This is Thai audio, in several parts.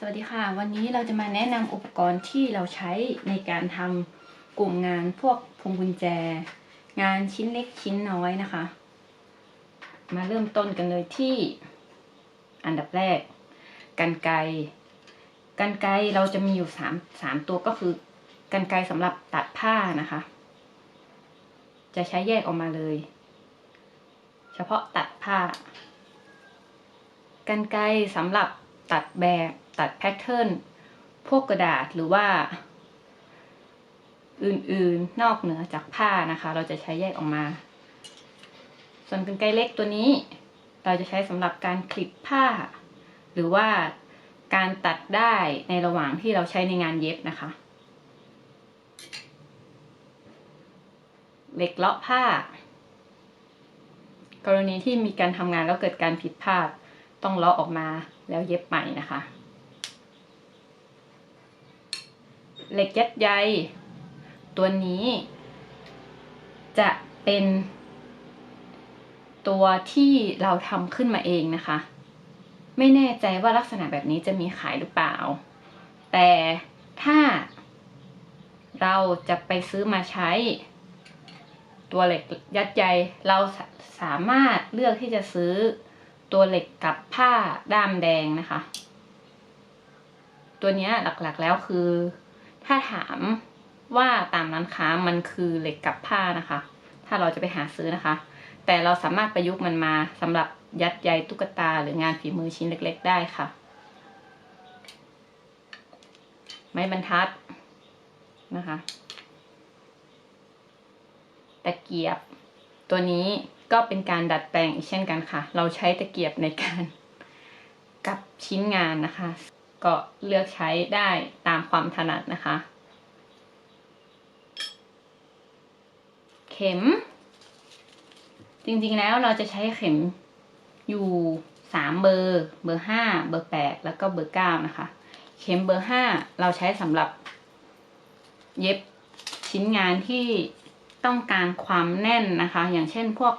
สวัสดีค่ะ วันนี้เราจะมาแนะนำอุปกรณ์ที่เราใช้ในการทำกลุ่มงานพวกพวงกุญแจ งานชิ้นเล็กชิ้นน้อยนะคะ มาเริ่มต้นกันเลยที่อันดับแรก กันไกกันไกเราจะมีอยู่สามสามตัวก็คือ กันไกรสำหรับตัดผ้านะคะ จะใช้แยกออกมาเลย เฉพาะตัดผ้า กันไกรสำหรับ ตัดแบบตัดแพทเทิร์นพวกกระดาษหรือว่า อื่นๆนอกเหนือจากผ้านะคะ เราจะใช้แยกออกมา ส่วนกันไกรเล็กตัวนี้ เราจะใช้สำหรับการคลิปผ้า หรือว่าการตัดได้ในระหว่างที่เราใช้ในงานเย็บนะคะ เหล็กเลาะผ้า กรณีที่มีการทำงานแล้วเกิดการผิดพลาดต้องเลาะออกมา แล้วเย็บใหม่นะคะเหล็กยัดใยตัวนี้ จะเป็นตัวที่เราทำขึ้นมาเองนะคะ ไม่แน่ใจว่าลักษณะแบบนี้จะมีขายหรือเปล่า แต่ถ้าเราจะไปซื้อมาใช้ ตัวเหล็กยัดใยเราสาสามารถเลือกที่จะซื้อ ตัวเหล็กกับผ้าด้ามแดงนะคะ ตัวนี้หลักๆแล้วคือ ถ้าถามว่าตามร้านค้ามันคือเหล็กกับผ้านะคะ ถ้าเราจะไปหาซื้อนะคะ แต่เราสามารถประยุกต์มันมาสำหรับยัดใยตุ๊กตาหรืองานฝีมือชิ้นเล็ก ๆ ได้ค่ะ ไม้บรรทัดนะคะ ตะเกียบ ตัวนี้ก็เป็นการดัดแปลงอีกเช่นกันค่ะ เราใช้ตะเกียบในการกับชิ้นงานนะคะ ก็เลือกใช้ได้ตามความถนัดนะคะ เข็ม จริงๆแล้วเราจะใช้เข็มอยู่สามเบอร์ เบอร์ห้าเบอร์แปดแล้วก็เบอร์เก้านะคะ เข็มเบอร์ห้าเราใช้สำหรับเย็บชิ้นงานที่ ต้องการความแน่นนะคะ อย่างเช่นพวก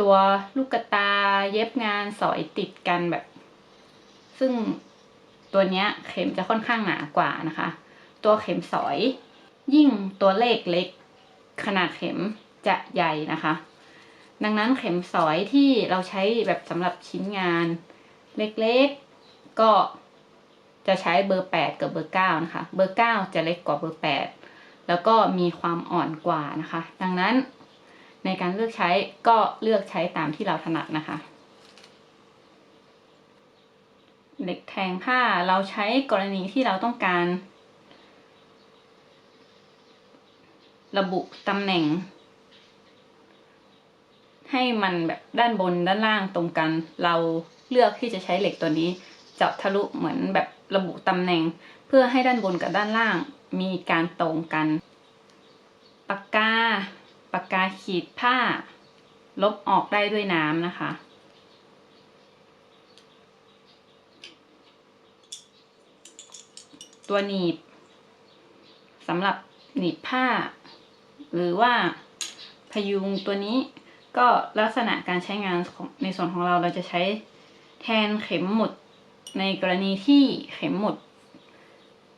ตัวลูกตาเย็บงานสอยติดกันแบบ ซึ่งตัวเนี้ยเข็มจะค่อนข้างหนากว่านะคะ ตัวเข็มสอย ยิ่งตัวเลขเล็ก ขนาดเข็มจะใหญ่นะคะ ดังนั้นเข็มสอยที่เราใช้แบบสำหรับชิ้นงานเล็กๆก็จะใช้เบอร์แปดกับเบอร์เก้านะคะ เบอร์เก้าจะเล็กกว่าเบอร์แปด แล้วก็มีความอ่อนกว่านะคะ ดังนั้นในการเลือกใช้ก็เลือกใช้ตามที่เราถนัดนะคะเหล็กแทงผ้าเราใช้กรณีที่เราต้องการ ระบุตำแหน่ง ให้มันแบบด้านบนด้านล่างตรงกัน เราเลือกที่จะใช้เหล็กตัวนี้เจาะทะลุเหมือนแบบระบุตำแหน่ง เพื่อให้ด้านบนกับด้านล่าง มีการตรงกัน ปากกา ปากกาขีดผ้า ลบออกได้ด้วยน้ำนะคะ ตัวหนีบสำหรับหนีบผ้า หรือว่าพยุงตัวนี้ก็ลักษณะการใช้งานของในส่วนของเราเราจะใช้แทนเข็มหมุดในกรณีที่เข็มหมุด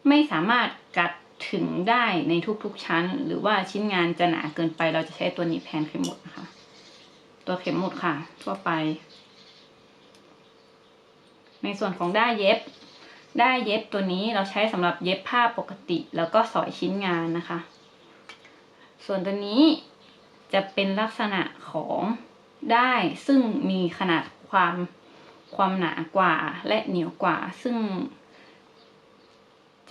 ไม่สามารถกัด ถึงได้ในทุกๆชั้น หรือว่าชิ้นงานจะหนาเกินไป เราจะใช้ตัวนี้แทนเข็มหมุดนะคะ ตัวเข็มหมุดค่ะ ทั่วไป ในส่วนของได้เย็บ ได้เย็บตัวนี้เราใช้สำหรับเย็บผ้าปกติ แล้วก็สอยชิ้นงานนะคะ ส่วนตัวนี้จะเป็นลักษณะของได้ซึ่งมีขนาดความความหนากว่าและเหนียวกว่า ซึ่ง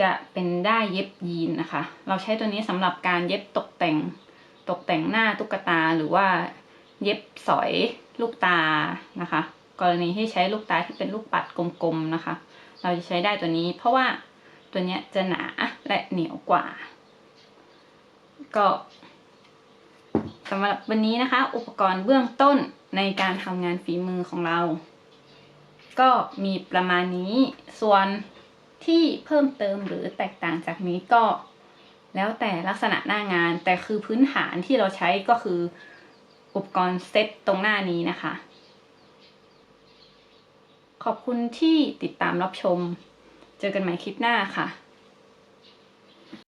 จะเป็นได้เย็บยีนนะคะ เราใช้ตัวนี้สำหรับการเย็บตกแต่งตกแต่งหน้าตุ๊กตาหรือว่าเย็บสอยลูกตานะคะ กรณีที่ใช้ลูกตาที่เป็นลูกปัดกลมๆนะคะ เราจะใช้ได้ตัวนี้ เพราะว่าตัวนี้จะหนาและเหนียวกว่า ก็สำหรับวันนี้นะคะ อุปกรณ์เบื้องต้นในการทำงานฝีมือของเรา ก็มีประมาณนี้ส่วน ที่เพิ่มเติมหรือแตกต่างจากนี้ก็ แล้วแต่ลักษณะหน้างานแต่คือพื้นฐานที่เราใช้ก็คืออุปกรณ์เซตตรงหน้านี้นะคะ ขอบคุณที่ติดตามรับชม เจอกันใหม่คลิปหน้าค่ะ